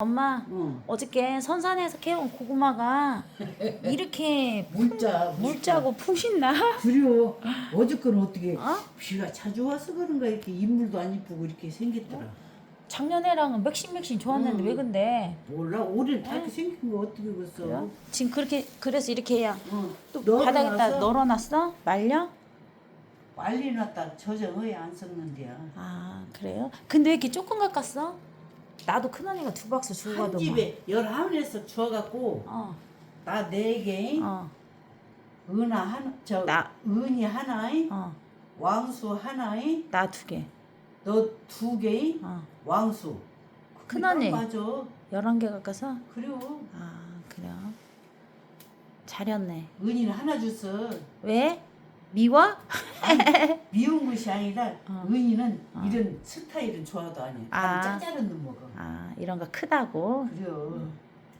엄마 응. 어저께 선산에서 캐온 고구마가 이렇게 물자 물짜고 풍신나? 그려 어저께는 어떻게 어? 비가 자주 와서 그런가 이렇게 인물도 안 이쁘고 이렇게 생겼더라 작년에랑은 맥신맥신 좋았는데 응. 왜 근데? 몰라 올해 다 이렇게 생긴 거 어떻게 그래요? 지금 그렇게 그래서 이렇게 해야 응. 또? 바닥에다 널어놨어? 말려? 빨리 놨다 저장을 안 썼는데야 아 그래요? 근데 왜 이렇게 조금 가꿨어? 나도 큰언니가 두 박스 주고 한 가더만 집에 열한 에서 주워갖고 어, 나 네 개, 어, 은하 하나, 저 나- 은이 하나에 어, 왕수 하나에 나두 개. 너 두 개, 어, 왕수. 큰언니. 맞아. 열한 개 가까서? 그래요. 아 그래요? 잘했네. 은이는 하나 줬어. 왜? 미워? 미운 것이 아니라 어. 은이는 어. 이런 스타일은 좋아도 아니야. 아. 아. 짜잘한 놈 먹어. 아 이런 거 크다고? 그래요. 음.